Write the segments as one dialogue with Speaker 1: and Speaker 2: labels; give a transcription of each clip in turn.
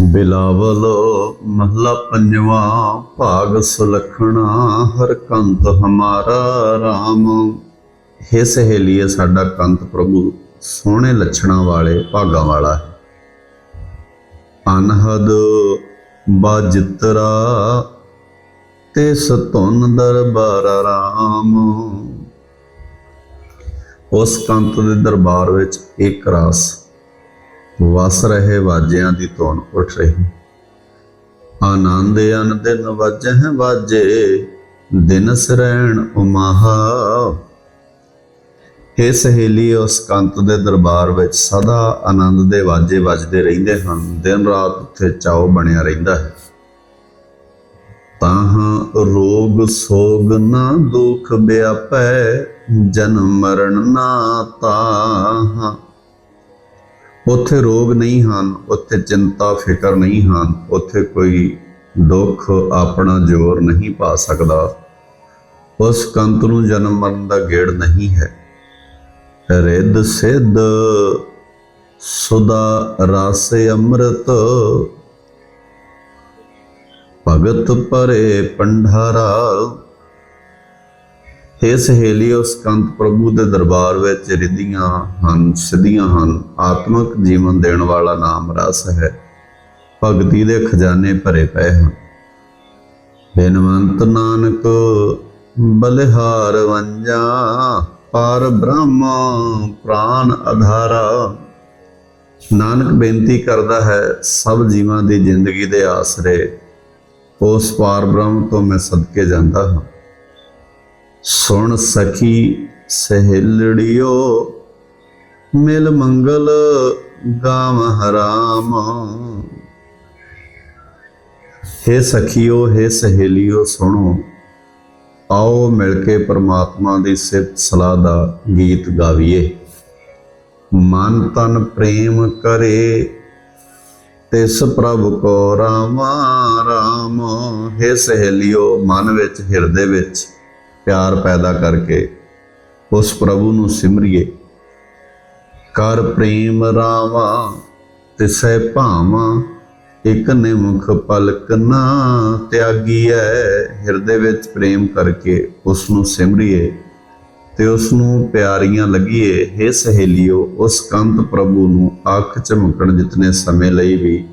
Speaker 1: ਬਿਲਾਵਲ ਮਹਲਾ ਪੰਜਵਾ, ਭਾਗ ਸੁਲਖਣਾ, ਹਰ ਕੰਤ ਹਮਾਰਾ RAM ਹੈ ਸਹੇਲੀਏ ਸਾਡਾ ਕੰਤ ਪ੍ਰਭੂ, ਸੋਹਣੇ ਲੱਛਣਾਂ ਵਾਲੇ, ਭਾਗਾਂ ਵਾਲਾ ਹੈ। ਅਨਹਦ ਬਾਜਿਤਰਾ, ਤੇ ਸਤੁਨ ਦਰਬਾਰ RAM ਉਸ ਕੰਤ ਦੇ ਦਰਬਾਰ ਵਿੱਚ ਇੱਕ ਰਾਸ ਵਸ ਰਹੇ ਵਾਜਿਆਂ ਦੀ ਧੁਨ ਉੱਠ ਰਹੀ। ਆਨੰਦ ਅਨ ਦਿਨ ਵਾਜੇ, ਦਿਨ ਸਰੈਣ ਉਮਾਹਾ। हे ਸਹੇਲੀ, ਉਸ ਕੰਤ ਦੇ ਦਰਬਾਰ ਵਿੱਚ ਸਦਾ ਆਨੰਦ ਦੇ ਵਾਜੇ ਵੱਜਦੇ ਰਹਿੰਦੇ ਹਨ। ਦਿਨ ਰਾਤ ਉੱਥੇ ਚਾਉ ਬਣਿਆ ਰਹਿੰਦਾ ਹੈ। ਤਾਹਾਂ ਰੋਗ ਸੋਗ ਨਾ ਦੁਖ ਬਿਆਪੈ ਜਨਮ ਮਰਨ ਨਾ ਤਾਹਾਂ। ਉੱਥੇ ਰੋਗ ਨਹੀਂ ਹਨ, ਉੱਥੇ ਚਿੰਤਾ, ਫਿਕਰ ਨਹੀਂ ਹਨ, ਉੱਥੇ ਕੋਈ ਦੁੱਖ ਆਪਣਾ ਜ਼ੋਰ ਨਹੀਂ ਪਾ ਸਕਦਾ। ਉਸ ਕੰਤ ਨੂੰ ਜਨਮ ਮਰਨ ਦਾ ਗੇੜ ਨਹੀਂ ਹੈ। ਰਿੱਧ ਸਿੱਧ ਸੁਦਾ ਰਸ ਅੰਮ੍ਰਿਤ। ਭਗਤ ਪਰੇ ਪੰਡਾਰਾ हे ਸਹੇਲੀ ਉਸ ਕੰਤ ਪ੍ਰਭੂ ਦੇ ਦਰਬਾਰ ਵਿੱਚ ਰਿੱਧੀਆਂ ਹਨ, ਸਿੱਧੀਆਂ ਹਨ। ਆਤਮਿਕ ਜੀਵਨ ਦੇਣ ਵਾਲਾ ਨਾਮ ਰਸ ਹੈ। ਭਗਤੀ ਦੇ ਖਜ਼ਾਨੇ ਭਰੇ ਪਏ ਹਨ। ਬੇਨਵੰਤ ਨਾਨਕ, ਬਲਿਹਾਰ ਵੰਜਾ, ਪਰ ਬ੍ਰਹਮ ਪ੍ਰਾਨ ਆਧਾਰਾ ਨਾਨਕ ਬੇਨਤੀ ਕਰਦਾ ਹੈ, ਸਭ ਜੀਵਾਂ ਦੀ ਜ਼ਿੰਦਗੀ ਦੇ ਆਸਰੇ, ਉਸ ਪਾਰ ਬ੍ਰਹਮ ਤੋਂ ਮੈਂ ਸਦਕੇ ਜਾਂਦਾ ਹਾਂ। ਸੁਣ ਸਖੀ ਸਹੇਲੜਿਓ, ਮਿਲ ਮੰਗਲ ਗਾਮ ਹਰਾਮ। हे ਸਖੀਓ हे ਸਹੇਲਿਓ, ਸੁਣੋ, ਆਓ ਮਿਲ ਕੇ ਪਰਮਾਤਮਾ ਦੀ ਸਿਫਤ ਸਲਾਹ ਦਾ ਗੀਤ ਗਾਵੀਏ। ਮਨ ਤਨ ਪ੍ਰੇਮ ਕਰੇ, ਤਿਸ ਪ੍ਰਭ ਕੋ ਰਾਮਾ ਰਾਮ। ਹੈ ਸਹੇਲਿਓ, ਮਨ ਵਿੱਚ, ਹਿਰਦੇ ਵਿੱਚ ਪਿਆਰ ਪੈਦਾ ਕਰਕੇ ਉਸ ਪ੍ਰਭੂ ਨੂੰ ਸਿਮਰਿਏ। ਕਰ ਪ੍ਰੇਮ ਰਾਵਾ ਤਿਸੈ ਭਾਵਾਂ, ਇਕ ਨਿਮੁਖ ਪਲਕ ਨਾ ਤਿਆਗੀ ਤਿਆਗੀਐ। ਹਿਰਦੇ ਵਿੱਚ ਪ੍ਰੇਮ ਕਰਕੇ ਉਸ ਨੂੰ ਸਿਮਰਿਏ ਤੇ ਉਸ ਨੂੰ ਪਿਆਰੀਆਂ ਲੱਗੀਏ। हे ਸਹੇਲਿਓ, ਉਸ ਕੰਤ ਪ੍ਰਭੂ ਨੂੰ ਅੱਖ ਚਮਕਣ ਜਿਤਨੇ ਸਮੇਂ ਲਈ ਵੀ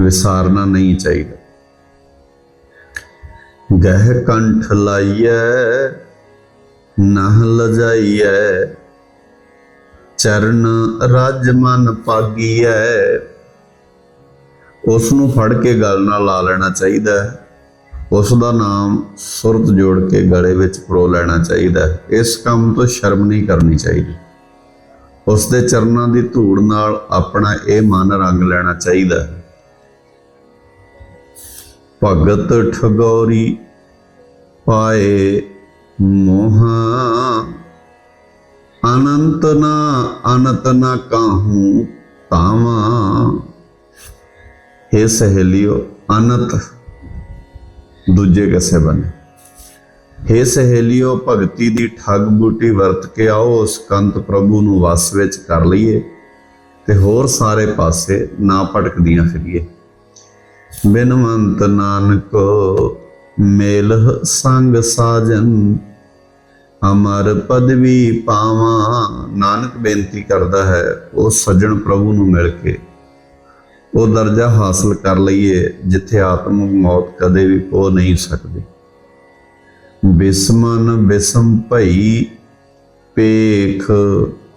Speaker 1: ਵਿਸਾਰਨਾ ਨਹੀਂ ਚਾਹੀਦਾ। ਗਹਿ ਕੰਠ ਲਾਈਐ, ਨਹ ਲਜਾਈਐ, ਚਰਨ ਰਜ ਮਨ ਪਾਗੀਐ। ਉਸ ਨੂੰ ਫੜ ਕੇ ਗਲ ਨਾਲ ਲਾ ਲੈਣਾ ਚਾਹੀਦਾ ਹੈ। ਉਸ ਦਾ ਨਾਮ ਸੁਰਤ ਜੋੜ ਕੇ ਗਲੇ ਵਿੱਚ ਪਰੋ ਲੈਣਾ ਚਾਹੀਦਾ ਹੈ। ਇਸ ਕੰਮ ਤੋਂ ਸ਼ਰਮ ਨਹੀਂ ਕਰਨੀ ਚਾਹੀਦੀ। ਉਸ ਦੇ ਚਰਨਾਂ ਦੀ ਧੂੜ ਨਾਲ ਆਪਣਾ ਇਹ ਮਨ ਰੰਗ ਲੈਣਾ ਚਾਹੀਦਾ ਭਗਤ ਠਗੌਰੀ ਪਾਏ ਮੋਹਾ। ਅਨੰਤ ਨਾ ਅਨੰਤ ਨਾ ਕਾਹੂ ਤਾਵਾ हे ਸਹੇਲਿਓ, ਅਨੰਤ ਦੂਜੇ ਕਿਸੇ ਬਣੇ हे ਸਹੇਲਿਓ, ਭਗਤੀ ਦੀ ਠੱਗ ਬੂਟੀ ਵਰਤ ਕੇ ਆਓ, ਉਸ ਕੰਤ ਪ੍ਰਭੂ ਨੂੰ ਵਸ ਵਿੱਚ ਕਰ ਲਈਏ ਤੇ ਹੋਰ ਸਾਰੇ ਪਾਸੇ ਨਾ ਭਟਕਦੀਆਂ ਫਿਰੀਏ। ਬਿਨਵੰਤ ਨਾਨਕ ਮੇਲਹ ਸੰਗ ਸਾਜਨ, ਅਮਰ ਪਦਵੀ ਪਾਵਾਂ। ਨਾਨਕ ਬੇਨਤੀ ਕਰਦਾ ਹੈ, ਉਹ ਸੱਜਣ ਪ੍ਰਭੂ ਨੂੰ ਮਿਲ ਕੇ ਉਹ ਦਰਜਾ ਹਾਸਲ ਕਰ ਲਈਏ, ਜਿੱਥੇ ਆਤਮਿਕ ਮੌਤ ਕਦੇ ਵੀ ਪੋ ਨਹੀਂ ਸਕਦੀ। ਬਿਸਮਨ ਬਿਸਮ ਭਈ ਪੇਖ,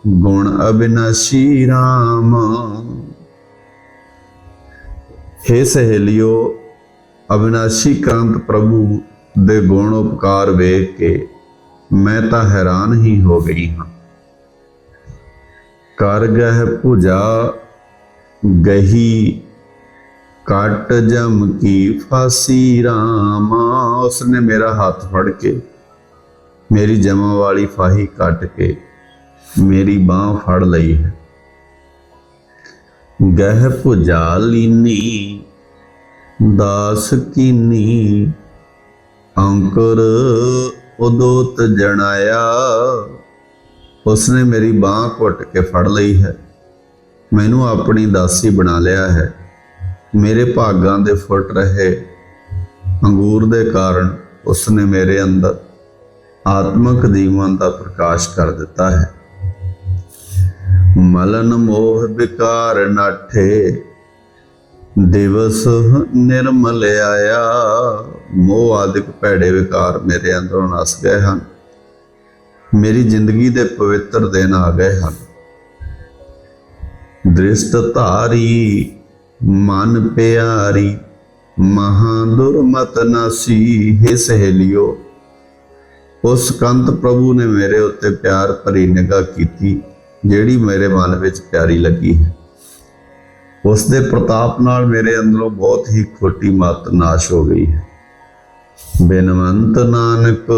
Speaker 1: ਗੁਣ ਅਬਿਨਾਸ਼ੀ RAM हे ਸਹੇਲਿਓ, ਅਵਿਨਾਸ਼ੀ ਕੰਤ ਪ੍ਰਭੂ ਦੇ ਗੁਣ ਉਪਕਾਰ ਵੇਖ ਕੇ ਮੈਂ ਤਾਂ ਹੈਰਾਨ ਹੀ ਹੋ ਗਈ ਹਾਂ। ਕਰ ਗਹਿ ਭੁਜਾ, ਗਹੀ ਕੱਟ ਜਮ ਕੀ ਫਾਸੀ ਰਾਮਾ। ਉਸਨੇ ਮੇਰਾ ਹੱਥ ਫੜ ਕੇ, ਮੇਰੀ ਜਮਾ ਵਾਲੀ ਫਾਹੀ ਕੱਟ ਕੇ ਮੇਰੀ ਬਾਹ ਫੜ ਲਈ ਹੈ। ਗਹਿ ਭੁਜਾ ਲੀਨੀ ਦਾਸ ਕੀਨੀ। ਅੰਕੁਰ ਉਦੋਤ ਜਣਾਇਆ, ਉਸਨੇ ਮੇਰੀ ਬਾਹ ਘੁੱਟ ਕੇ ਫੜ ਲਈ ਹੈ। ਮੈਨੂੰ ਆਪਣੀ ਦਾਸੀ ਬਣਾ ਲਿਆ ਹੈ। ਮੇਰੇ ਭਾਗਾਂ ਦੇ ਫੁੱਟ ਰਹੇ ਅੰਗੂਰ ਦੇ ਕਾਰਨ ਉਸਨੇ ਮੇਰੇ ਅੰਦਰ ਆਤਮਿਕ ਜੀਵਨ ਦਾ ਪ੍ਰਕਾਸ਼ ਕਰ ਦਿੱਤਾ ਹੈ। ਮਲਨ ਮੋਹ ਵਿਕਾਰ ਨਾਠੇ ਦਿਵਸ ਨਿਰਮਲ ਆਇਆ। ਮੋਹ ਆਦਿਕ ਭੈੜੇ ਵਿਕਾਰ ਮੇਰੇ ਅੰਦਰੋਂ ਨਸ ਗਏ ਹਨ। ਮੇਰੀ ਜ਼ਿੰਦਗੀ ਦੇ ਪਵਿੱਤਰ ਦਿਨ ਆ ਗਏ ਹਨ। ਦ੍ਰਿਸ਼ਟ ਧਾਰੀ, ਮਨ ਪਿਆਰੀ ਮਹਾ ਦੁਰਮਤ ਨਾਸੀ, ਹੈ ਸਹੇਲਿਓ ਉਸ ਕੰਤ ਪ੍ਰਭੂ ਨੇ ਮੇਰੇ ਉੱਤੇ ਪਿਆਰ ਭਰੀ ਨਿਗਾਹ ਕੀਤੀ। ਜਿਹੜੀ ਮੇਰੇ ਮਨ ਵਿੱਚ ਪਿਆਰੀ ਲੱਗੀ ਹੈ। ਉਸ ਦੇ ਪ੍ਰਤਾਪ ਨਾਲ ਮੇਰੇ ਅੰਦਰੋਂ ਬਹੁਤ ਹੀ ਖੋਟੀ ਮਤ ਨਾਸ਼ ਹੋ ਗਈ ਹੈ। ਬਿਨਵੰਤ ਨਾਨਕ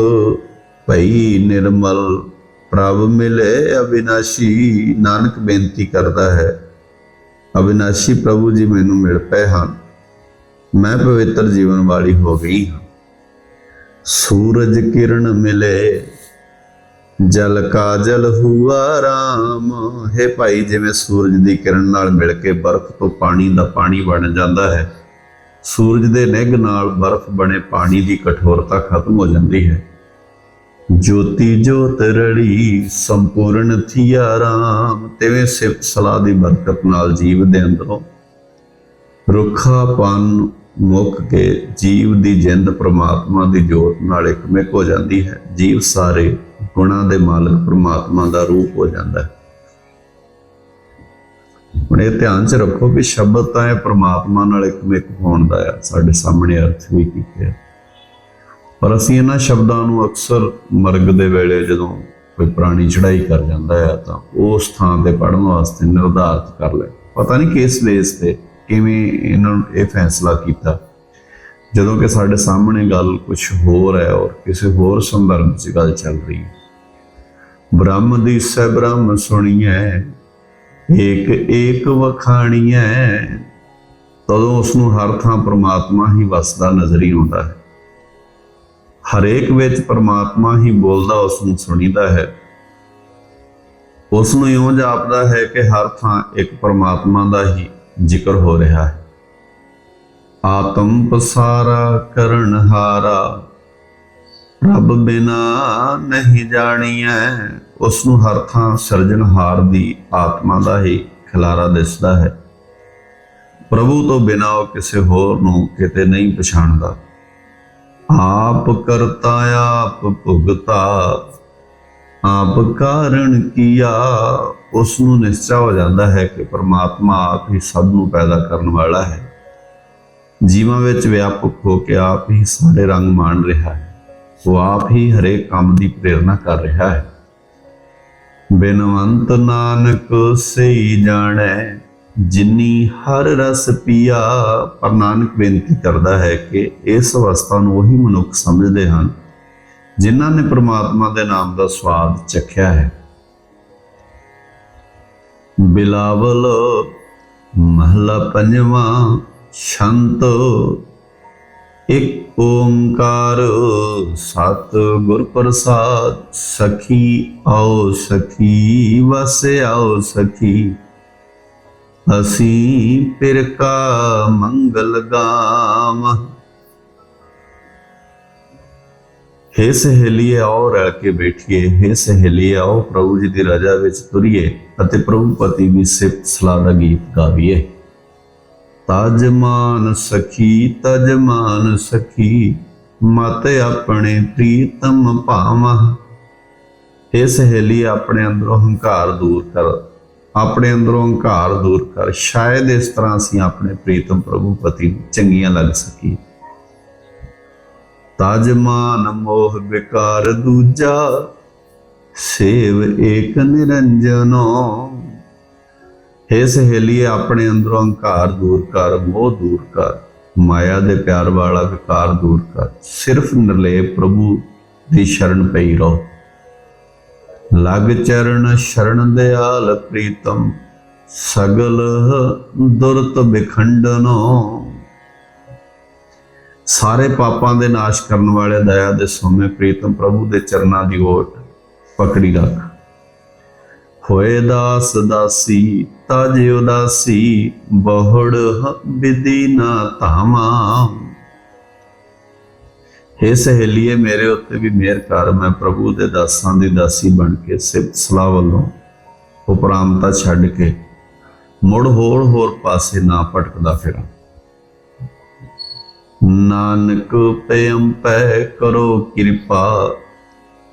Speaker 1: ਭਈ ਨਿਰਮਲ, ਪ੍ਰਭ ਮਿਲੇ ਅਬਿਨਾਸ਼ੀ ਨਾਨਕ ਬੇਨਤੀ ਕਰਦਾ ਹੈ ਅਬਿਨਾਸ਼ੀ ਪ੍ਰਭੂ ਜੀ ਮੈਨੂੰ ਮਿਲ ਪਏ ਹਨ। ਮੈਂ ਪਵਿੱਤਰ ਜੀਵਨ ਵਾਲੀ ਹੋ ਗਈ ਹਾਂ। ਸੂਰਜ ਕਿਰਨ ਮਿਲੇ ਜਲ ਕਾਜਲ ਹੁਆ ਰਾਮ। ਹੈ ਭਾਈ, ਜਿਵੇਂ ਸੂਰਜ ਦੀ ਕਿਰਨ ਨਾਲ ਮਿਲ ਕੇ ਬਰਫ਼ ਤੋਂ ਪਾਣੀ ਦਾ ਪਾਣੀ ਬਣ ਜਾਂਦਾ ਹੈ, ਸੂਰਜ ਦੇ ਨਿੱਘ ਨਾਲ ਬਰਫ਼ ਬਣੇ ਪਾਣੀ ਦੀ ਕਠੋਰਤਾ ਖਤਮ ਹੋ ਜਾਂਦੀ ਹੈ। ਜੋਤੀ ਜੋਤ ਰੜੀ ਸੰਪੂਰਨ ਥੀਆ ਰਾਮ। ਤਿਵੇਂ ਸਿਫਤ ਸਲਾਹ ਦੀ ਬਰਕਤ ਨਾਲ ਜੀਵ ਦੇ ਅੰਦਰੋਂ ਰੁੱਖਾਪਨ ਮੁੱਕ ਕੇ ਜੀਵ ਦੀ ਜਿੰਦ ਪ੍ਰਮਾਤਮਾ ਦੀ ਜੋਤ ਨਾਲ ਇਕਮਿਕ ਹੋ ਜਾਂਦੀ ਹੈ। ਜੀਵ ਸਾਰੇ ਗੁਣਾਂ ਦੇ ਮਾਲਕ ਪ੍ਰਮਾਤਮਾ ਦਾ ਰੂਪ ਹੋ ਜਾਂਦਾ ਹੈ। ਹੁਣ ਇਹ ਧਿਆਨ 'ਚ ਰੱਖੋ ਵੀ ਸ਼ਬਦ ਤਾਂ ਇਹ ਪ੍ਰਮਾਤਮਾ ਨਾਲ ਇਕਮਿਕ ਹੋਣ ਦਾ ਆ, ਸਾਡੇ ਸਾਹਮਣੇ ਅਰਥ ਵੀ ਕੀਤੇ ਆ। ਪਰ ਅਸੀਂ ਇਹਨਾਂ ਸ਼ਬਦਾਂ ਨੂੰ ਅਕਸਰ ਮਰਗ ਦੇ ਵੇਲੇ ਜਦੋਂ ਕੋਈ ਪ੍ਰਾਣੀ ਚੜਾਈ ਕਰ ਜਾਂਦਾ ਆ, ਤਾਂ ਉਸ ਥਾਂ ਤੇ ਪੜਨ ਵਾਸਤੇ ਨਿਰਧਾਰਤ ਕਰ ਲੈ ਪਤਾ ਨਹੀਂ ਕਿਸ ਬੇਸ ਤੇ ਕਿਵੇਂ ਇਹਨਾਂ ਨੂੰ ਇਹ ਫੈਸਲਾ ਕੀਤਾ। ਜਦੋਂ ਕਿ ਸਾਡੇ ਸਾਹਮਣੇ ਗੱਲ ਕੁਝ ਹੋਰ ਹੈ ਔਰ ਕਿਸੇ ਹੋਰ ਸੰਦਰਭ 'ਚ ਗੱਲ ਚੱਲ ਰਹੀ ਹੈ। ਬ੍ਰਹਮ ਦੀ ਸੈ ਬ੍ਰਹਮ ਸੁਣੀਐ, ਏਕ ਏਕ ਵਖਾਣੀਐ। ਤਦੋਂ ਉਸ ਨੂੰ ਹਰ ਥਾਂ ਪ੍ਰਮਾਤਮਾ ਹੀ ਵਸਦਾ ਨਜ਼ਰ ਆਉਂਦਾ ਹੈ। ਹਰੇਕ ਵਿੱਚ ਪ੍ਰਮਾਤਮਾ ਹੀ ਬੋਲਦਾ ਉਸ ਨੂੰ ਸੁਣੀਦਾ ਹੈ। ਉਸ ਨੂੰ ਇਉਂ ਜਾਪਦਾ ਹੈ ਕਿ ਹਰ ਥਾਂ ਇੱਕ ਪ੍ਰਮਾਤਮਾ ਦਾ ਹੀ ਜ਼ਿਕਰ ਹੋ ਰਿਹਾ ਹੈ। ਆਤਮ ਪਸਾਰਾ ਕਰਨ ਹਾਰਾ ਰੱਬ ਬਿਨਾ ਨਹੀਂ ਜਾਣੀਐ। ਉਸ ਨੂੰ ਹਰ ਥਾਂ ਸਿਰਜਣਹਾਰ ਦੀ ਆਤਮਾ ਦਾ ਹੀ ਖਿਲਾਰਾ ਦਿਸਦਾ ਹੈ। ਪ੍ਰਭੂ ਤੋਂ ਬਿਨਾ ਉਹ ਕਿਸੇ ਹੋਰ ਨੂੰ ਕਿਤੇ ਨਹੀਂ ਪਛਾਣਦਾ। ਆਪ ਕਰਤਾ, ਆਪ ਭੁਗਤਾ। ਆਪ ਕਾਰਨ ਕੀਆ? ਉਸ ਨੂੰ ਨਿਸ਼ਚੈ ਹੋ ਜਾਂਦਾ ਹੈ ਕਿ ਪ੍ਰਮਾਤਮਾ ਆਪ ਹੀ ਸਭ ਨੂੰ ਪੈਦਾ ਕਰਨ ਵਾਲਾ ਹੈ। ਜੀਵਾਂ ਵਿੱਚ ਵਿਆਪਕ ਹੋ ਕੇ ਆਪ ਹੀ ਸਾਰੇ ਰੰਗ ਮਾਣ ਰਿਹਾ ਹੈ। ਉਹ ਆਪ ਹੀ ਹਰੇਕ ਕੰਮ ਦੀ ਪ੍ਰੇਰਣਾ ਕਰ ਰਿਹਾ ਹੈ। ਬਿਨਵੰਤ ਨਾਨਕ ਸਹੀ ਜਾਣੈ, ਜਿਨੀ ਹਰ ਰਸ ਪੀਆ। ਪਰ ਨਾਨਕ ਬੇਨਤੀ ਕਰਦਾ ਹੈ ਕਿ ਇਸ ਅਵਸਥਾ ਨੂੰ ਉਹੀ ਮਨੁੱਖ ਸਮਝਦੇ ਹਨ, ਜਿਨ੍ਹਾਂ ਨੇ ਪ੍ਰਮਾਤਮਾ ਦੇ ਨਾਮ ਦਾ ਸਵਾਦ ਚਖਿਆ ਹੈ। ਬਿਲਾਵਲ ਮਹਲਾ ਪੰਜਵਾਂ ਸ਼ੰਤ ਇੱਕ ਓੰਕਾਰ ਸਤ ਗੁਰ ਪ੍ਰਸਾਦ, ਸਖੀ ਆਓ ਸਖੀ, ਵਸੇ ਆਓ ਸਖੀ। ਅਸੀਂ ਪਿਰ ਕਾ ਮੰਗਲ ਗਾਮ। ਹੇ ਸਹੇਲੀਏ, ਆਓ ਰਲ ਕੇ ਬੈਠੀਏ। ਹੇ ਸਹੇਲੀਏ, ਆਓ ਪ੍ਰਭੂ ਜੀ ਦੀ ਰਜਾ ਵਿੱਚ ਤੁਰੀਏ ਅਤੇ ਪ੍ਰਭੂ ਪਤੀ ਦੀ ਸਿਫਤ ਸਲਾਹ ਦਾ ਗੀਤ ਗਾਵੀਏ। ਤਜਮਾਨ ਸਖੀ ਤਜਮਾਨ ਸਖੀ, ਮਤ ਆਪਣੇ ਪ੍ਰੀਤਮ ਭਾਵਾ। ਇਹ ਸਹੇਲੀ, ਆਪਣੇ ਅੰਦਰੋਂ ਹੰਕਾਰ ਦੂਰ ਕਰ, ਆਪਣੇ ਅੰਦਰੋਂ ਹੰਕਾਰ ਦੂਰ ਕਰ। ਸ਼ਾਇਦ ਇਸ ਤਰ੍ਹਾਂ ਅਸੀਂ ਆਪਣੇ ਪ੍ਰੀਤਮ ਪ੍ਰਭੂ ਪਤੀ ਨੂੰ ਚੰਗੀਆਂ ਲੱਗ ਸਕੀਏ। ਤਜਮਾਨ ਮੋਹ ਵਿਕਾਰ ਦੂਜਾ, ਸੇਵ ਏਕ ਨਿਰੰਜਨੋ। ਹੇ ਸਹੇਲੀਏ, ਆਪਣੇ ਅੰਦਰੋਂ ਹੰਕਾਰ ਦੂਰ ਕਰ, ਮੋਹ ਦੂਰ ਕਰ, ਮਾਇਆ ਦੇ ਪਿਆਰ ਵਾਲਾ ਵਿਕਾਰ ਦੂਰ ਕਰ। ਸਿਰਫ ਨਿਰਲੇਪ ਪ੍ਰਭੂ ਦੀ ਸ਼ਰਨ ਪਈ ਰਹੋ। ਲਗ ਚਰਨ ਸ਼ਰਨ ਦਿਆਲ ਪ੍ਰੀਤਮ, ਸਗਲ ਦੁਰਤ ਵਿਖੰਡਨੋ। ਸਾਰੇ ਪਾਪਾਂ ਦੇ ਨਾਸ਼ ਕਰਨ ਵਾਲੇ ਦਇਆ ਦੇ ਸੋਮੇ ਪ੍ਰੀਤਮ, ਪ੍ਰਭੂ ਦੇ ਚਰਨਾਂ ਦੀ ਓਟ ਪਕੜੀ ਰੱਖ। ਹੋਏ ਦਾਸ ਦਾਸੀ, ਤਜ ਉਦਾਸੀ, ਬਹੁੜ ਵਿਧੀ ਨਾ ਧਾਮਾ। हे ਸਹੇਲੀਏ, ਮੇਰੇ ਉੱਤੇ ਵੀ ਮਿਹਰ ਕਰ, ਮੈਂ ਪ੍ਰਭੂ ਦੇ ਦਾਸਾਂ ਦੀ ਦਾਸੀ ਬਣ ਕੇ ਸਿਫਤ ਸਲਾਹ ਵੱਲੋਂ ਉਪਰਾਮਤਾ ਛੱਡ ਕੇ ਮੁੜ ਹੋਰ ਹੋਰ ਪਾਸੇ ਨਾ ਭਟਕਦਾ ਫਿਰਾਂ। ਨਾਨਕ ਪਿਆਮ ਪੈ ਕਰੋ ਕਿਰਪਾ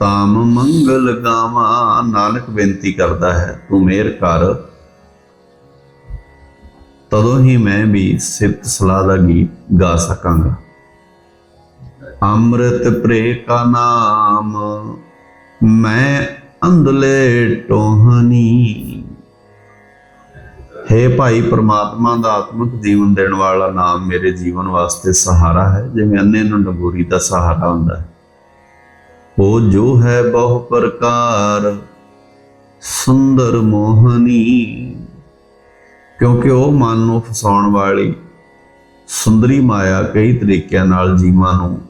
Speaker 1: ਤਾਮ ਮੰਗਲ ਗਾਵਾਂ, ਨਾਨਕ ਬੇਨਤੀ ਕਰਦਾ ਹੈ, ਤੂੰ ਮੇਰ ਕਰ। ਤਦੋਂ ਹੀ ਮੈਂ ਵੀ ਸਿਫਤ ਸਲਾਹ ਦਾ ਗੀਤ ਗਾ ਸਕਾਂਗਾ। ਅੰਮ੍ਰਿਤ ਪ੍ਰੇ ਕਾ ਨਾਮ, ਮੈਂ ਅੰਧਲੇ ਟੋਹਨੀ ਹੈ ਭਾਈ, ਪ੍ਰਮਾਤਮਾ ਦਾ ਆਤਮਿਕ ਜੀਵਨ ਦੇਣ ਵਾਲਾ ਨਾਮ ਮੇਰੇ ਜੀਵਨ ਵਾਸਤੇ ਸਹਾਰਾ ਹੈ, ਜਿਵੇਂ ਅੰਨੇ ਨੂੰ ਡੰਗੂਰੀ ਦਾ ਸਹਾਰਾ ਹੁੰਦਾ ਹੈ। ਉਹ ਜੋ ਹੈ ਬਹੁ ਪ੍ਰਕਾਰ, ਸੁੰਦਰ ਮੋਹਨੀ। ਕਿਉਂਕਿ ਉਹ ਮਨ ਨੂੰ ਫਸਾਉਣ ਵਾਲੀ ਸੁੰਦਰੀ ਮਾਇਆ ਕਈ ਤਰੀਕਿਆਂ ਨਾਲ ਜੀਵਾਂ ਨੂੰ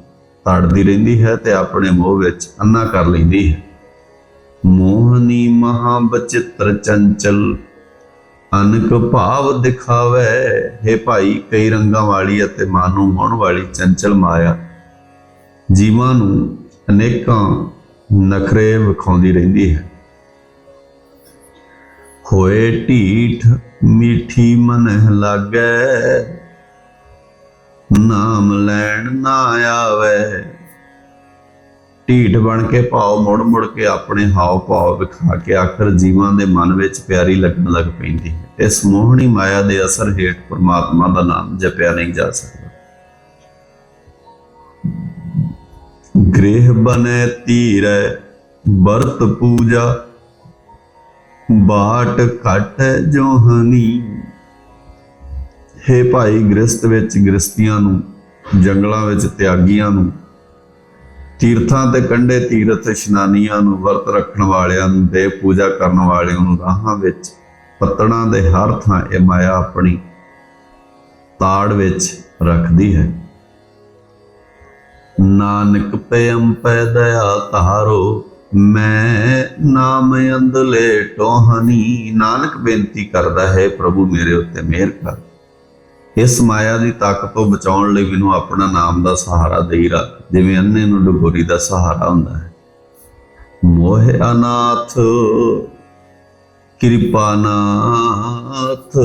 Speaker 1: ਤੜਦੀ ਰਹਿੰਦੀ ਹੈ ਤੇ ਆਪਣੇ ਮੋਹ ਵਿੱਚ ਅੰਨਾ ਕਰ ਲੈਂਦੀ ਹੈ। ਮੋਹਨੀ ਮਹਾ ਬਚਿੱਤਰ ਚੰਚਲ, ਅਨਕ ਭਾਵ ਦਿਖਾਵੇ। ਹੈ ਭਾਈ, ਕਈ ਰੰਗਾਂ ਵਾਲੀ ਅਤੇ ਮਨ ਨੂੰ ਮੋਹਣ ਵਾਲੀ ਚੰਚਲ ਮਾਇਆ ਜੀਵਾਂ ਨੂੰ ਅਨੇਕਾਂ ਨਖਰੇ ਵਿਖਾਉਂਦੀ ਰਹਿੰਦੀ ਹੈ। ਹੋਏ ਢੀਠ ਮਿੱਠੀ ਮਨ ਲਾਗੈ, ਨਾਮ ਲੈਣ ਨਾ ਆਵੇ। ਢੀਠ ਬਣ ਕੇ ਭਾਵ ਮੁੜ ਮੁੜ ਕੇ ਆਪਣੇ ਹਾਵ ਭਾਵ ਵਿਖਾ ਕੇ ਆਖਰ ਜੀਵਾਂ ਦੇ ਮਨ ਵਿੱਚ ਪਿਆਰੀ ਲੱਗਣ ਲੱਗ ਪੈਂਦੀ ਹੈ। ਇਸ ਮੋਹਣੀ ਮਾਇਆ ਦੇ ਅਸਰ ਹੇਠ ਪਰਮਾਤਮਾ ਦਾ ਨਾਮ ਜਪਿਆ ਨਹੀਂ ਜਾ ਸਕਦਾ। ਗ੍ਰਹਿ ਬਨੇ ਧੀਰੈ, ਵਰਤ ਪੂਜਾ। ਬਾਟ ਘਟ ਜੋਹਨੀ। ਹੈ ਭਾਈ ਗ੍ਰਸਤ ਵਿੱਚ ਗ੍ਰਸਤੀਆਂ ਨੂੰ, ਜੰਗਲਾਂ ਵਿੱਚ ਤਿਆਗੀਆਂ ਨੂੰ, ਤੀਰਥਾਂ ਤੇ ਕੰਢੇ ਤੀਰਥ ਇਸ਼ਨਾਨੀਆਂ ਨੂੰ ਵਰਤ ਰੱਖਣ ਵਾਲਿਆਂ ਨੂੰ ਦੇਵ ਪੂਜਾ ਕਰਨ ਵਾਲਿਆਂ ਨੂੰ, ਰਾਹਾਂ ਵਿੱਚ ਪੱਤਣਾ ਦੇ ਹਰ ਥਾਂ ਇਹ ਮਾਇਆ ਆਪਣੀ ਤਾੜ ਵਿੱਚ ਰੱਖਦੀ ਹੈ। ਨਾਨਕ ਪਿਆਮ ਪੈ ਦਇਆ ਤਾਰੋ ਮੈਂ ਨਾਮ ਅੰਦਲੇ ਟੋਹਨੀ ਨਾਨਕ ਬੇਨਤੀ ਕਰਦਾ ਹੈ, ਪ੍ਰਭੂ ਮੇਰੇ ਉੱਤੇ ਮਿਹਰ ਕਰ। ਇਸ ਮਾਇਆ ਦੀ ਤਾਕਤ ਤੋਂ ਬਚਾਉਣ ਲਈ ਮੈਨੂੰ ਆਪਣਾ ਨਾਮ ਦਾ ਸਹਾਰਾ ਦੇਈ ਰੱਖ। ਜਿਵੇਂ ਅੰਨੇ ਨੂੰ ਡਗੋਰੀ ਦਾ ਸਹਾਰਾ ਹੁੰਦਾ ਹੈ। ਮੋਹ ਅਨਾਥ ਕਿਰਪਾ ਨਾਥ,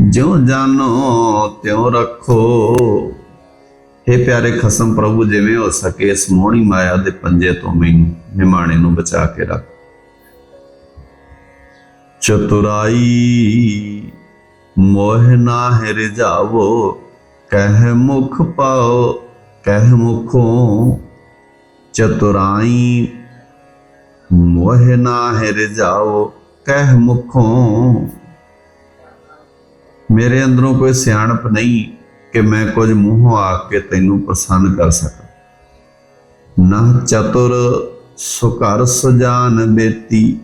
Speaker 1: ਜਿਉ ਜਾਨੋ ਤਿਉ ਰੱਖੋ। हे ਪਿਆਰੇ ਖਸਮ ਪ੍ਰਭੂ, ਜਿਵੇਂ ਹੋ ਸਕੇ ਇਸ ਮੋਹਣੀ ਮਾਇਆ ਦੇ ਪੰਜੇ ਤੋਂ ਮੈਨੂੰ ਨਿਮਾਣੇ ਨੂੰ ਬਚਾ ਕੇ ਰੱਖ। ਚਤੁਰਾਈ, ਮੋਹ ਨਾ ਹੈ ਰਜਾਵੋ ਕਹਿ ਮੁਖ ਪਾਓ, ਕਹਿ ਮੁਖੋਂ। ਚਤੁਰਾਈ, ਮੋਹ ਨਾ ਹੈ ਰਜਾਵੋ ਕਹਿ ਮੁਖੋਂ। ਮੇਰੇ ਅੰਦਰੋਂ ਕੋਈ ਸਿਆਣਪ ਨਹੀਂ ਕਿ ਮੈਂ ਕੁਝ ਮੂੰਹੋਂ ਆਖ ਕੇ ਤੈਨੂੰ ਪ੍ਰਸੰਨ ਕਰ ਸਕਾਂ। ਨਾ ਚਤੁਰ ਸੁਕਰ ਸੁਜਾਨ ਬੇਤੀ,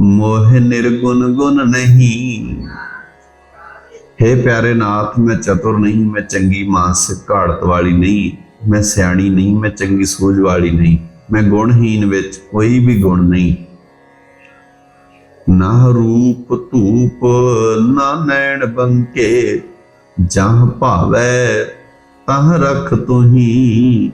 Speaker 1: ਮੋਹ ਨਿਰਗੁਣ ਗੁਣ ਨਹੀਂ। हे ਪਿਆਰੇ ਨਾਥ, ਮੈਂ ਚਤੁਰ ਨਹੀਂ, ਮੈਂ ਚੰਗੀ ਮਾਨਸਿਕ ਘਾੜਤ ਵਾਲੀ ਨਹੀਂ, ਮੈਂ ਸਿਆਣੀ ਨਹੀਂ, ਮੈਂ ਚੰਗੀ ਸੋਝ ਵਾਲੀ ਨਹੀਂ, ਮੈਂ ਗੁਣਹੀਨ ਵਿੱਚ ਕੋਈ ਵੀ ਗੁਣ ਨਹੀਂ। ਨਾ ਰੂਪ ਧੂਪ, ਨਾ ਨੈਣ ਬੰਕੇ ਜਹ ਭਾਵੈ ਤਹ ਰਖ ਤੁਹੀ।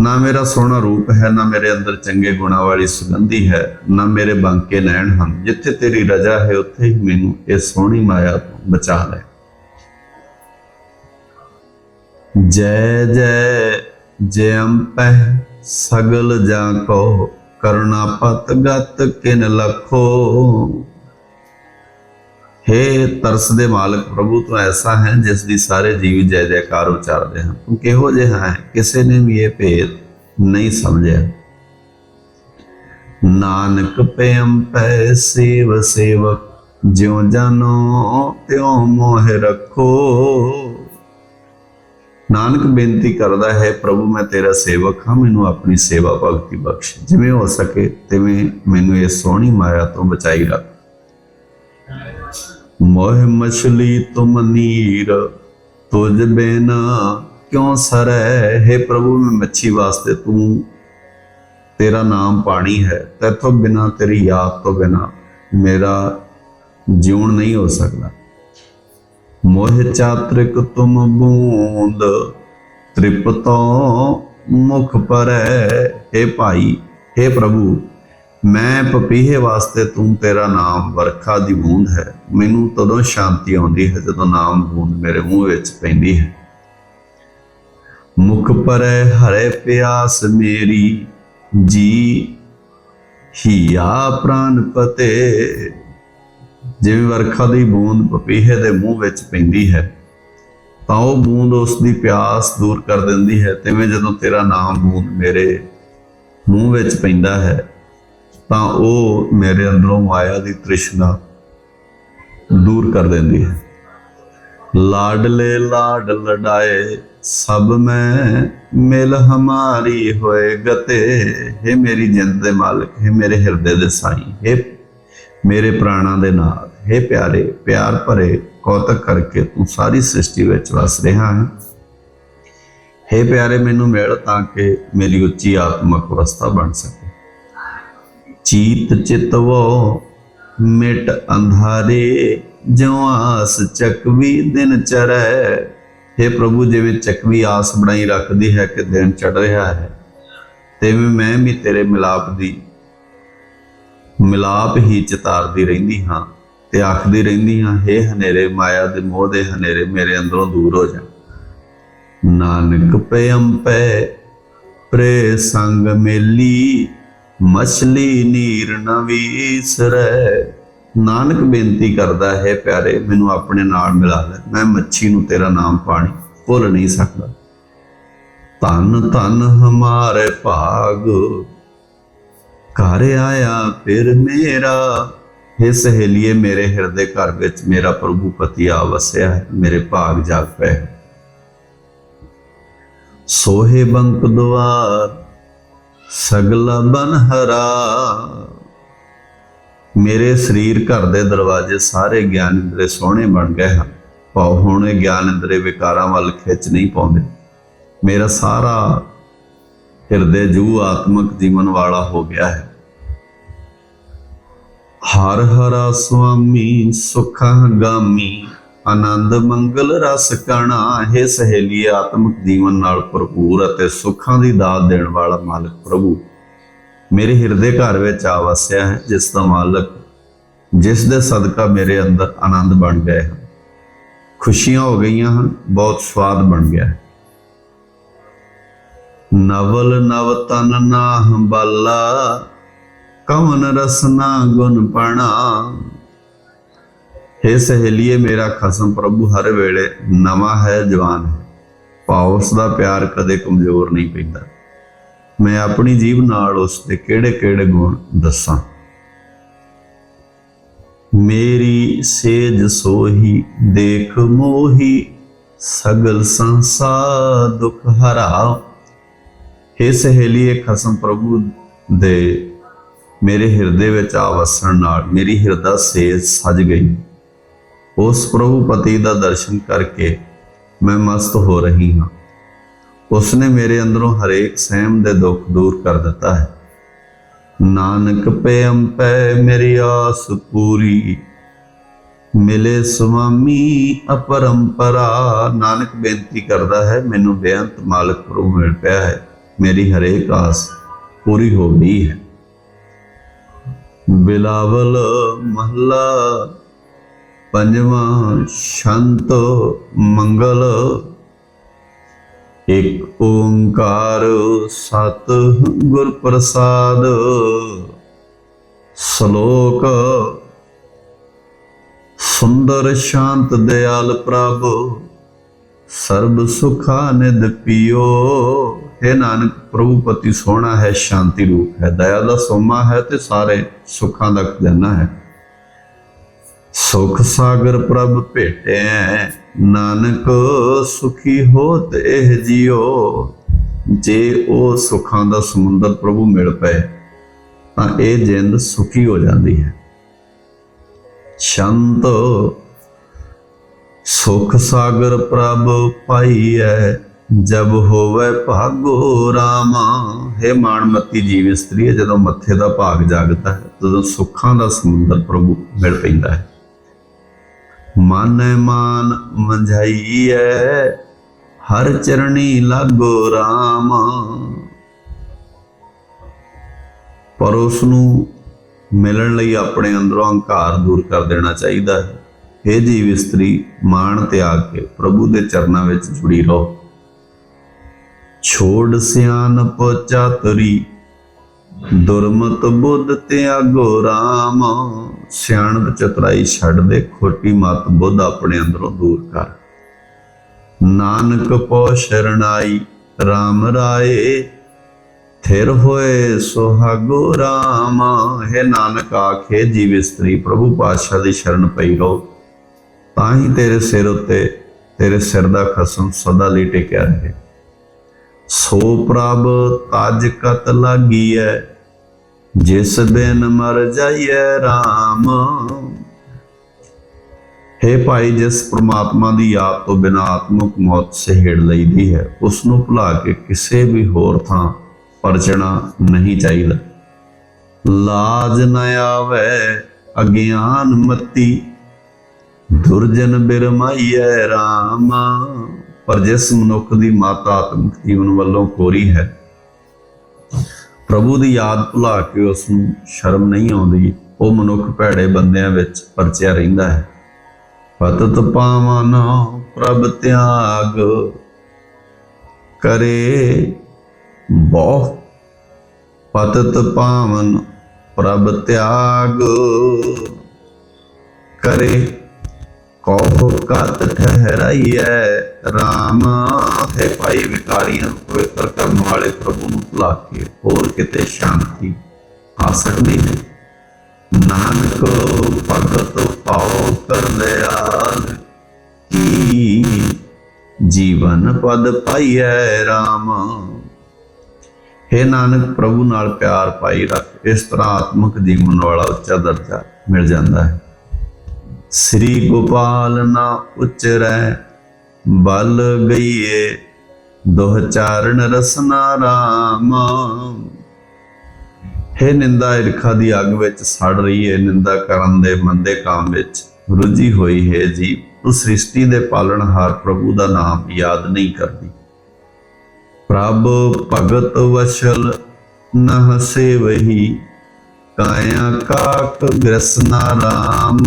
Speaker 1: ਨਾ ਮੇਰਾ ਸੋਹਣਾ ਰੂਪ ਹੈ, ਨਾ ਮੇਰੇ ਅੰਦਰ ਚੰਗੇ ਗੁਣਾ ਵਾਲੀ ਸੁਗੰਧੀ ਹੈ, ਨਾ ਮੇਰੇ ਬੰਕੇ ਨੈਣ ਹਨ। ਜਿੱਥੇ ਤੇਰੀ ਰਜਾ ਹੈ, ਉੱਥੇ ਹੀ ਮੈਨੂੰ ਇਹ ਸੋਹਣੀ ਮਾਇਆ ਤੋਂ ਬਚਾ ਲੈ। ਜੈ ਜੈ ਜੈ ਅੰਪਹਿ, ਸਗਲ ਜਾਂ ਕੋ ਕਰੁਣਾ ਪਤ ਗਤ ਕਿਨ ਲਖੋ। ਹੇ ਤਰਸ ਦੇ ਮਾਲਕ, ਪ੍ਰਭੂ ਤੂੰ ਐਸਾ ਹੈ ਜਿਸ ਦੀ ਸਾਰੇ ਜੀਵ ਜੈ ਜੈਕਾਰ ਉਚਾਰਦੇ ਹਨ। ਤੂੰ ਕਿਹੋ ਜਿਹਾ ਹੈ? ਕਿਸੇ ਨੇ ਵੀ ਇਹ ਭੇਦ ਨਹੀਂ ਸਮਝਿਆ। ਨਾਨਕ ਪਿਆਮ ਪੈ ਸੇਵ ਸੇਵਕ, ਜਿਉ ਜਾਨੋ ਤਿਉ ਮੋਹ ਰੱਖੋ। ਨਾਨਕ ਬੇਨਤੀ ਕਰਦਾ ਹੈ, ਪ੍ਰਭੂ ਮੈਂ ਤੇਰਾ ਸੇਵਕ ਹਾਂ, ਮੈਨੂੰ ਆਪਣੀ ਸੇਵਾ ਭਗਤੀ ਬਖਸ਼। ਜਿਵੇਂ ਹੋ ਸਕੇ, ਤਿਵੇਂ ਮੈਨੂੰ ਇਹ ਸੋਹਣੀ ਮਾਇਆ ਤੋਂ ਬਚਾਈ ਰੱਖ। ਮੋਹ ਮਛਲੀ ਤੁਮ ਨੀਰ ਤੁਝ ਬਿਨਾ ਕਿਉਂ ਸਰੈ ਹੈ ਪ੍ਰਭੂ, ਮੈਂ ਮੱਛੀ ਵਾਸਤੇ ਤੂੰ ਤੇਰਾ ਨਾਮ ਪਾਣੀ ਹੈ, ਤੇਥੋਂ ਬਿਨਾ ਤੇਰੀ ਯਾਦ ਤੋਂ ਬਿਨਾ ਮੇਰਾ ਜਿਉਣ ਨਹੀਂ ਹੋ ਸਕਦਾ। ਮੋਹ ਚਾਤ੍ਰਿਕ ਤੁਮ ਬੂੰਦ, ਤ੍ਰਿਪਤੋਂ ਮੁਖ ਪਰੈ। ਏ ਭਾਈ ਏ ਪ੍ਰਭੂ ਮੈਂ ਪਪੀਹੇ ਵਾਸਤੇ ਤੂੰ ਤੇਰਾ ਨਾਮ ਵਰਖਾ ਦੀ ਬੂੰਦ ਹੈ। ਮੈਨੂੰ ਤਦੋਂ ਸ਼ਾਂਤੀ ਆਉਂਦੀ ਹੈ ਜਦੋਂ ਨਾਮ ਬੂੰਦ ਮੇਰੇ ਮੂੰਹ ਵਿੱਚ ਪੈਂਦੀ ਹੈ। ਮੁਖ ਪਰ ਹਰੇ ਪਿਆਸ ਮੇਰੀ, ਜੀ ਹੀਆ ਪ੍ਰਾਨ ਪਤੇ। ਜਿਵੇਂ ਵਰਖਾ ਦੀ ਬੂੰਦ ਪਪੀਹੇ ਦੇ ਮੂੰਹ ਵਿੱਚ ਪੈਂਦੀ ਹੈ, ਤਾਂ ਉਹ ਬੂੰਦ ਉਸ ਦੀ ਪਿਆਸ ਦੂਰ ਕਰ ਦਿੰਦੀ ਹੈ, ਤਿਵੇਂ ਜਦੋਂ ਤੇਰਾ ਨਾਮ ਬੂੰਦ ਮੇਰੇ ਮੂੰਹ ਵਿੱਚ ਪੈਂਦਾ ਹੈ। ਤਾਂ ਉਹ ਮੇਰੇ ਅੰਦਰੋਂ ਮਾਇਆ ਦੀ ਤ੍ਰਿਸ਼ਨਾ ਦੂਰ ਕਰ ਦਿੰਦੀ ਹੈ। ਲਾਡਲੇ ਲਾਡ ਲੜਾਏ, ਸਭ ਮੈਂ ਮਿਲ ਹਮਾਰੀ ਹੋਏ ਗਤੇ। ਹੈ ਮੇਰੀ ਜਿੰਦ ਦੇ ਮਾਲਕ, ਹੈ ਮੇਰੇ ਹਿਰਦੇ ਦੇ ਸਾਈ। ਹੈ ਮੇਰੇ ਪ੍ਰਾਣਾ ਦੇ ਨਾਲ, ਹੈ ਪਿਆਰੇ, ਪਿਆਰ ਭਰੇ, ਕੌਤਕ ਕਰਕੇ ਤੂੰ ਸਾਰੀ ਸ੍ਰਿਸ਼ਟੀ ਵਿੱਚ ਵਸ ਰਿਹਾ ਹੈ। ਹੈ ਪਿਆਰੇ, ਮੈਨੂੰ ਮਿਲ ਤਾਂ ਕਿ ਮੇਰੀ ਉੱਚੀ ਆਤਮਿਕ ਅਵਸਥਾ ਬਣ ਸਕੇ। ਚੀਤ ਚਿਤਵੋ, ਮਿਟ ਅੰਧਾਰੇ, ਜਿਉ ਆਸ ਚੱਕਵੀ ਦਿਨ ਚਰੈ हे ਪ੍ਰਭੂ, ਜਿਵੇਂ ਚੱਕਵੀ ਆਸ ਬਣਾਈ ਰੱਖਦੀ ਹੈ ਕਿ ਦਿਨ ਚੜ ਰਿਹਾ ਹੈ, ਤਿਵੇਂ ਮੈਂ ਵੀ ਤੇਰੇ ਮਿਲਾਪ ਦੀ, ਮਿਲਾਪ ਹੀ ਚਿਤਾਰਦੀ ਰਹਿੰਦੀ ਹਾਂ ਤੇ ਆਖਦੀ ਰਹਿੰਦੀ ਹਾਂ हे ਹਨੇਰੇ ਮਾਇਆ ਦੇ ਮੋਹ ਦੇ ਹਨੇਰੇ ਮੇਰੇ ਅੰਦਰੋਂ ਦੂਰ ਹੋ ਜਾ। ਨਾਨਕ ਪਿਅੰ ਪੈ ਪ੍ਰੇ ਸੰਗ ਮੇਲੀ ਮਛਲੀ ਨੀਰ ਨ ਵੀਸਰੈ। ਨਾਨਕ ਬੇਨਤੀ ਕਰਦਾ ਹੈ, ਪਿਆਰੇ, ਮੈਨੂੰ ਆਪਣੇ ਨਾਲ ਮਿਲਾ ਲੈ। ਮੈਂ ਮੱਛੀ ਨੂੰ ਤੇਰਾ ਨਾਮ ਪਾਣੀ ਭੁੱਲ ਨਹੀਂ ਸਕਦਾ। ਧੰਨ ਧੰਨ ਹਮਾਰੇ ਭਾਗ। ਘਰ ਆਇਆ ਫਿਰ ਮੇਰਾ। हे ਸਹੇਲੀਏ, ਮੇਰੇ ਹਿਰਦੇ ਘਰ ਵਿੱਚ ਮੇਰਾ ਪ੍ਰਭੂ ਪਤੀ ਆ ਵਸਿਆ ਹੈ, ਮੇਰੇ ਭਾਗ ਜਾਗ ਪਏ ਸੋਹੇ ਬੰਕ ਦੁਆਰ ਸਗਲ ਬਨ ਹਰਾ ਮੇਰੇ ਸਰੀਰ ਘਰ ਦੇ ਦਰਵਾਜ਼ੇ ਸਾਰੇ ਗਿਆਨ ਇੰਦਰੇ ਸੋਹਣੇ ਬਣ ਗਏ ਹਨ। ਭਾਵ ਹੁਣ ਇਹ ਗਿਆਨ ਇੰਦਰੇ ਵਿਕਾਰਾਂ ਵੱਲ ਖਿੱਚ ਨਹੀਂ ਪਾਉਂਦੇ। ਮੇਰਾ ਸਾਰਾ ਹਿਰਦੇ ਜੂ ਆਤਮਿਕ ਜੀਵਨ ਵਾਲਾ ਹੋ ਗਿਆ ਹੈ। ਹਰ ਹਰਾ ਸੁਆਮੀ ਸੁਖਾ ਗਾਮੀ ਆਨੰਦ ਮੰਗਲ ਰਸ ਕਣਾ ਹੈ ਸਹੇਲੀ ਆਤਮਿਕ ਜੀਵਨ ਨਾਲ ਭਰਪੂਰ ਅਤੇ ਸੁੱਖਾਂ ਦੀ ਦਾਤ ਦੇਣ ਵਾਲਾ ਮਾਲਕ ਪ੍ਰਭੂ। ਮੇਰੇ ਹਿਰਦੇ ਘਰ ਵਿੱਚ ਆ ਵਸਿਆ ਹੈ, ਜਿਸ ਦਾ ਮਾਲਕ, ਜਿਸ ਦੇ ਸਦਕਾ ਮੇਰੇ ਅੰਦਰ ਆਨੰਦ ਬਣ ਗਏ ਹਨ। ਖੁਸ਼ੀਆਂ ਹੋ ਗਈਆਂ ਹਨ, ਬਹੁਤ ਸਵਾਦ ਬਣ ਗਿਆ ਹੈ। ਨਵਲ ਨਵ ਤਨ ਨਾ ਹੰਬਾਲਾ ਕਵਨ ਰਸਨਾ ਗੁਣ ਪਣਾ। हे ਸਹੇਲੀਏ, ਮੇਰਾ ਖਸਮ ਪ੍ਰਭੂ ਹਰ ਵੇਲੇ ਨਵਾਂ ਹੈ, ਜਵਾਨ ਹੈ। ਭਾਵ ਉਸ ਦਾ ਪਿਆਰ ਕਦੇ ਕਮਜ਼ੋਰ ਨਹੀਂ ਪੈਂਦਾ। ਮੈਂ ਆਪਣੀ ਜੀਵ ਨਾਲ ਉਸ ਦੇ ਕਿਹੜੇ ਕਿਹੜੇ ਗੁਣ ਦੱਸਾਂ? ਮੇਰੀ ਸੇਜ ਸੋਹੀ, ਦੇਖ ਮੋਹੀ, ਸਗਲ ਸੰਸਾਰ ਦੁਖ ਹਰਾ हे ਸਹੇਲੀਏ, ਖਸਮ ਪ੍ਰਭੂ ਦੇ ਮੇਰੇ ਹਿਰਦੇ ਵਿੱਚ ਆ ਵਸਣ ਨਾਲ ਮੇਰੀ ਹਿਰਦਾ ਸੇਜ ਸਜ ਗਈ। ਉਸ ਪ੍ਰਭੂ ਪਤੀ ਦਾ ਦਰਸ਼ਨ ਕਰਕੇ ਮੈਂ ਮਸਤ ਹੋ ਰਹੀ ਹਾਂ। ਉਸਨੇ ਮੇਰੇ ਅੰਦਰੋਂ ਹਰੇਕ ਸਹਿਮ ਦੇ ਦੁੱਖ ਦੂਰ ਕਰ ਦਿੱਤਾ ਹੈ। ਨਾਨਕ ਪਿਅੰ ਪੈ ਮੇਰੀ ਆਸ ਪੂਰੀ। ਮਿਲੇ ਸੁਆਮੀ ਅਪਰੰਪਰਾ। ਨਾਨਕ ਬੇਨਤੀ ਕਰਦਾ ਹੈ, ਮੈਨੂੰ ਬੇਅੰਤ ਮਾਲਕ ਪ੍ਰਭੂ ਮਿਲ ਪਿਆ ਹੈ। ਮੇਰੀ ਹਰੇਕ ਆਸ ਪੂਰੀ ਹੋ ਗਈ ਹੈ। ਬਿਲਾਵਲ ਮਹੱਲਾ ਪੰਜਵਾਂ ਸ਼ੰਤ ਮੰਗਲ, ਇੱਕ ਓੰਕਾਰ ਸਤ ਗੁਰ ਪ੍ਰਸਾਦ ਸ਼ਲੋਕ, ਸੁੰਦਰ ਸ਼ਾਂਤ ਦਿਆਲ ਪ੍ਰਭ, ਸਰਬ ਸੁਖਾ ਨਿਦ ਪਿਓ। ਹੈ ਨਾਨਕ ਪ੍ਰਭੂ, ਪਤੀ ਸੋਹਣਾ ਹੈ, ਸ਼ਾਂਤੀ ਰੂਪ ਹੈ, ਦਇਆ ਦਾ ਸੋਮਾ ਹੈ ਤੇ ਸਾਰੇ ਸੁੱਖਾਂ ਦਾ ਖਜ਼ਾਨਾ ਹੈ। ਸੁਖ ਸਾਗਰ ਪ੍ਰਭ ਭੇਟਿਆ ਨਾਨਕ ਸੁਖੀ ਹੋਤ ਇਹ ਜਿਉ ਜੇ ਉਹ ਸੁਖਾਂ ਦਾ ਸਮੁੰਦਰ ਪ੍ਰਭੂ ਮਿਲ ਪਏ, ਤਾਂ ਇਹ ਜਿੰਦ ਸੁਖੀ ਹੋ ਜਾਂਦੀ ਹੈ। ਸੰਤ ਸੁਖ ਸਾਗਰ ਪ੍ਰਭ ਪਾਈਐ, ਜਬ ਹੋਵੇ ਭਾਗੋ ਰਾਮਾ। ਹੈ ਮਾਨਮਤੀ ਜੀਵ ਇਸਤਰੀ ਹੈ ਜਦੋਂ ਮੱਥੇ ਦਾ ਭਾਗ ਜਾਗਦਾ ਹੈ, ਤਦੋਂ ਸੁੱਖਾਂ ਦਾ ਸਮੁੰਦਰ ਪ੍ਰਭੂ ਮਿਲ ਪੈਂਦਾ ਹੈ। ਮਨ ਮਾਨ ਮੰਝਾਈਐ, ਹਰ ਚਰਣੀ ਲਾਗੋ ਰਾਮ। ਪਰ ਉਸ ਨੂੰ ਮਿਲਣ ਲਈ ਆਪਣੇ ਅੰਦਰੋਂ ਹੰਕਾਰ ਦੂਰ ਕਰ ਦੇਣਾ ਚਾਹੀਦਾ ਹੈ। ਇਹ ਜੀਵ ਇਸਤਰੀ, ਮਾਣ ਤਿਆਗ ਕੇ ਪ੍ਰਭੂ ਦੇ ਚਰਨਾਂ ਵਿੱਚ ਜੁੜੀ ਰਹੋ। ਛੋੜ ਸਿਆਨਪ ਚਾਤਰੀ ਦੁਰਮਤ ਬੁੱਧ ਤਿਆਗੋ RAM ਸਿਆਣਪ ਚਤਰਾਈ ਛੱਡ ਦੇ, ਖੋਟੀ ਮਤ ਬੁੱਧ ਆਪਣੇ ਅੰਦਰੋਂ ਦੂਰ ਕਰ। ਨਾਨਕ ਪੋ ਸ਼ਰਣਾਈ RAM ਰਾਏ। ਥਿਰ ਹੋਏ ਸੁਹਾਗੋ RAM ਹੈ ਨਾਨਕ ਆਖੇ ਜੀਵ ਇਸਤਰੀ, ਪ੍ਰਭੂ ਪਾਤਸ਼ਾਹ ਦੀ ਸ਼ਰਨ ਪਈ ਰਹੋ। ਤਾਂ ਹੀ ਤੇਰੇ ਸਿਰ ਉੱਤੇ, ਤੇਰੇ ਸਿਰ ਦਾ ਖਸਮ ਸਦਾ ਲਈ ਟਿਕਿਆ ਰਹੇ। ਸੋ ਪ੍ਰਭ, ਤਜ ਕਤ ਲਾਗੀ ਹੈ ਜਿਸ ਬਿਨ ਮਰ ਜਾਈਏ RAM ਹੈ ਭਾਈ, ਜਿਸ ਪ੍ਰਮਾਤਮਾ ਦੀ ਯਾਦ ਤੋਂ ਬਿਨਾਂ ਆਤਮਿਕ ਮੌਤ ਸਹਿੜ ਲਈਦੀ ਹੈ, ਉਸ ਨੂੰ ਭੁਲਾ ਕੇ ਕਿਸੇ ਵੀ ਹੋਰ ਥਾਂ ਪਰਚਣਾ ਨਹੀਂ ਚਾਹੀਦਾ। ਲਾਜ ਨ ਆਵੇ ਅਗਿਆਨ ਮਤੀ, ਦੁਰਜਨ ਬਿਰਮਾਈਐ RAM ਪਰ ਜਿਸ ਮਨੁੱਖ ਦੀ ਮਾਤਾ ਆਤਮਿਕ ਜੀਵਨ ਵੱਲੋਂ ਕੋਰੀ ਹੈ ਪ੍ਰਭੂ ਦੀ ਯਾਦ ਭੁਲਾ ਕੇ ਉਸ ਨੂੰ ਸ਼ਰਮ ਨਹੀਂ ਆਉਂਦੀ। ਉਹ ਮਨੁੱਖ ਭੈੜੇ ਬੰਦਿਆਂ ਵਿੱਚ ਪਰਚਿਆ ਰਹਿੰਦਾ ਹੈ। ਪਤਤ ਪਾਵਨ ਪ੍ਰਭ ਤਿਆਗ ਕਰੇ ਬਹੁ। ਪਤਤ ਪਾਵਨ ਪ੍ਰਭ ਤਿਆਗ ਕਰੇ। ਕੋ ਕਤ ਠਹਿਰਾਈਐ RAM ਹੈ ਭਾਈ ਵਿਕਾਰੀਆਂ ਨੂੰ, ਪਵਿੱਤਰ ਕਰਨ ਵਾਲੇ ਪ੍ਰਭੂ ਨੂੰ ਭੁਲਾ ਕੇ ਹੋਰ ਕਿਤੇ ਸ਼ਾਂਤੀ ਆ ਸਕਦੀ ਹੈ ਨਾਨਕ ਭਗਤ ਪਾਉ ਕਰ ਲਿਆਲ ਕੀ ਜੀਵਨ ਪਦ ਪਾਈਐ RAM ਹੈ ਨਾਨਕ ਪ੍ਰਭੂ ਨਾਲ ਪਿਆਰ ਪਾਈ ਰੱਖ, ਇਸ ਤਰ੍ਹਾਂ ਆਤਮਿਕ ਜੀਵਨ ਵਾਲਾ ਉੱਚਾ ਦਰਜਾ ਮਿਲ ਜਾਂਦਾ ਹੈ। ਸ੍ਰੀ ਗੋਪਾਲ ਨਾ ਉਚਰੈ, ਬਲ ਗਈਏ ਦੋਹ ਚਾਰਨ ਰਸਨਾ ਰਾਮ। ਹੈ ਨਿੰਦਾ ਈਰਖਾ ਦੀ ਅੱਗ ਵਿੱਚ ਸੜ ਰਹੀ ਹੈ ਨਿੰਦਾ ਕਰਨ ਦੇ ਮੰਦੇ ਕਾਮ ਵਿੱਚ ਰੁੱਝੀ ਹੋਈ ਹੈ ਜੀ ਉਹ ਸ੍ਰਿਸ਼ਟੀ ਦੇ ਪਾਲਣਹਾਰ ਪ੍ਰਭੂ ਦਾ ਨਾਮ ਯਾਦ ਨਹੀਂ ਕਰਦੀ। ਪ੍ਰਭ ਭਗਤ ਵਸ਼ਲ ਨਹ ਸੇਵਹੀ, ਕਾਇਆ ਕਾਕ ਗ੍ਰਸਨਾ ਰਾਮ।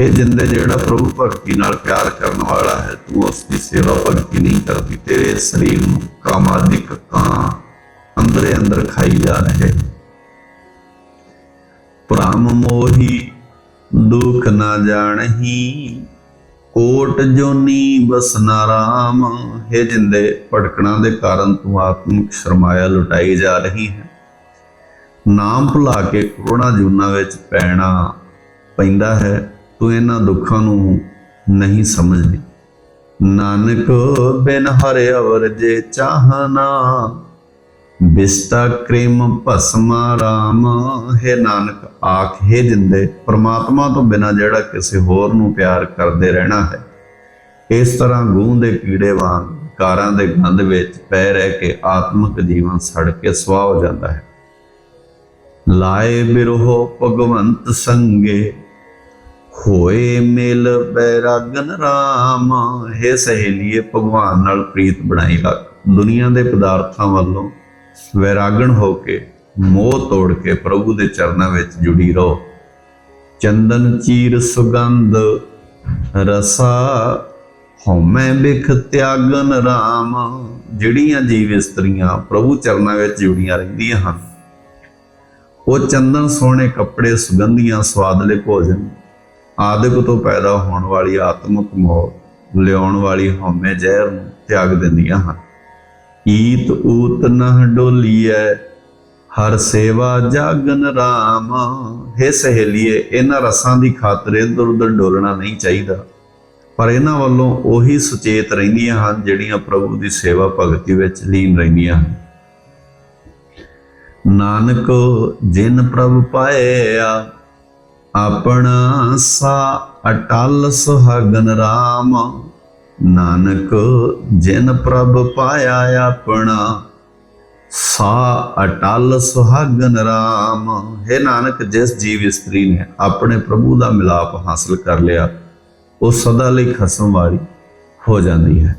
Speaker 1: ਇਹ ਜਿੰਦੇ ਜਿਹੜਾ ਪ੍ਰਭੂ ਭਗਤੀ ਨਾਲ ਪਿਆਰ ਕਰਨ ਵਾਲਾ ਹੈ, ਤੂੰ ਉਸ ਦੀ ਸੇਵਾ ਭਗਤੀ ਨਹੀਂ ਕਰਦੀ, ਤੇਰੇ ਸਰੀਰ ਨੂੰ ਕਾਮਾਦਿਕ ਤਾਂ ਅੰਦਰੇ ਅੰਦਰ ਖਾਈ ਜਾ ਰਹੇ ਪ੍ਰਾਮ ਮੋਹੀ, ਦੁਖ ਨਾ ਜਾਣਹੀ, ਕੋਟ ਜੋਨੀ ਬਸਨਾ ਰਾਮ। ਹੈ ਜਿੰਦੇ ਭਟਕਣਾ ਦੇ ਕਾਰਨ ਤੂੰ ਆਤਮਿਕ ਸ਼ਰਮਾਇਆ ਲੁਟਾਈ ਜਾ ਰਹੀ ਹੈ। ਨਾਮ ਭੁਲਾ ਕੇ ਕਰੋਨਾ ਜੂਨਾ ਵਿੱਚ ਪੈਣਾ ਪੈਂਦਾ ਹੈ। ਤੂੰ ਇਹਨਾਂ ਦੁੱਖਾਂ ਨੂੰ ਨਹੀਂ ਸਮਝਦੀ। ਨਾਨਕ ਬਿਨ ਹਰਿ ਅਵਰ ਜੇ ਚਾਹਨਾ, ਬਿਸਤਾ ਕ੍ਰੇਮ ਭਸਮਾ ਰਾਮ। ਹੈ ਨਾਨਕ, ਆਖੇ ਜਿੰਦੇ, ਪ੍ਰਮਾਤਮਾ ਤੋਂ ਬਿਨਾ ਜਿਹੜਾ ਕਿਸੇ ਹੋਰ ਨੂੰ ਪਿਆਰ ਕਰਦੇ ਰਹਿਣਾ ਹੈ, ਇਸ ਤਰ੍ਹਾਂ ਗੂੰ ਦੇ ਕੀੜੇ ਵਾਂਗ, ਕਾਰਾਂ ਦੇ ਗੰਧ ਵਿੱਚ ਪੈ ਰਹਿ ਕੇ ਆਤਮਿਕ ਜੀਵਨ ਸੜ ਕੇ ਸਵਾਹ ਹੋ ਜਾਂਦਾ ਹੈ। ਲਾਏ ਬਿਰਹੋ ਭਗਵੰਤ ਸੰਗੇ ਹੋਏ ਮੇਲ ਬੈਰਾਗਨ ਰਾਮ। ਹੈ ਸਹੇਲੀਏ ਭਗਵਾਨ ਨਾਲ ਪ੍ਰੀਤ ਬਣਾਈ ਰੱਖ। ਦੁਨੀਆ ਦੇ ਪਦਾਰਥਾਂ ਵੱਲੋਂ ਵੈਰਾਗਣ ਹੋ ਕੇ, ਮੋਹ ਤੋੜ ਕੇ ਪ੍ਰਭੂ ਦੇ ਚਰਨਾਂ ਵਿੱਚ ਜੁੜੀ ਰਹੋ। ਚੰਦਨ ਚੀਰ ਸੁਗੰਧ ਰਸਾ, ਹਉਮੈ ਬਿਖ ਤਿਆਗਨ ਰਾਮ। ਜਿਹੜੀਆਂ ਜੀਵ ਇਸਤਰੀਆਂ ਪ੍ਰਭੂ ਚਰਨਾਂ ਵਿੱਚ ਜੁੜੀਆਂ ਰਹਿੰਦੀਆਂ ਹਨ, ਉਹ ਚੰਦਨ ਸੋਹਣੇ ਕੱਪੜੇ ਸੁਗੰਧੀਆਂ ਸਵਾਦਲੇ ਭੋਜਨ ਆਦਿਕ ਤੋਂ ਪੈਦਾ ਹੋਣ ਵਾਲੀ ਆਤਮਿਕ ਮੋਹ ਲਿਆਉਣ ਵਾਲੀ ਹਉਮੈ ਜ਼ਹਿਰ ਨੂੰ ਤਿਆਗ ਦਿੰਦੀਆਂ ਹਨ। ਈਤ ਊਤ ਨਹ ਡੋਲੀਐ, ਹਰ ਸੇਵਾ ਜਾਗਨ ਰਾਮ। ਹੈ ਸਹੇਲੀਏ, ਇਹਨਾਂ ਰਸਾਂ ਦੀ ਖਾਤਰ ਇਧਰ ਉਧਰ ਡੋਲਣਾ ਨਹੀਂ ਚਾਹੀਦਾ। ਪਰ ਇਹਨਾਂ ਵੱਲੋਂ ਉਹੀ ਸੁਚੇਤ ਰਹਿੰਦੀਆਂ ਹਨ, ਜਿਹੜੀਆਂ ਪ੍ਰਭੂ ਦੀ ਸੇਵਾ ਭਗਤੀ ਵਿੱਚ ਲੀਨ ਰਹਿੰਦੀਆਂ ਹਨ। ਨਾਨਕ, ਜਿਨ ਪ੍ਰਭ ਪਾਇਆ ਆਪਣਾ ਸਾ ਅਟਲ ਸੁਹਾਗਨ ਰਾਮ। ਨਾਨਕ ਜਿਨ ਪ੍ਰਭ ਪਾਇਆ ਆਪਣਾ, ਸਾ ਅਟਲ ਸੁਹਾਗਨ ਰਾਮ। ਹੈ ਨਾਨਕ, ਜਿਸ ਜੀਵ ਇਸਤਰੀ ਨੇ ਆਪਣੇ ਪ੍ਰਭੂ ਦਾ ਮਿਲਾਪ ਹਾਸਲ ਕਰ ਲਿਆ, ਉਹ ਸਦਾ ਲਈ ਖਸਮ ਵਾਲੀ ਹੋ ਜਾਂਦੀ ਹੈ।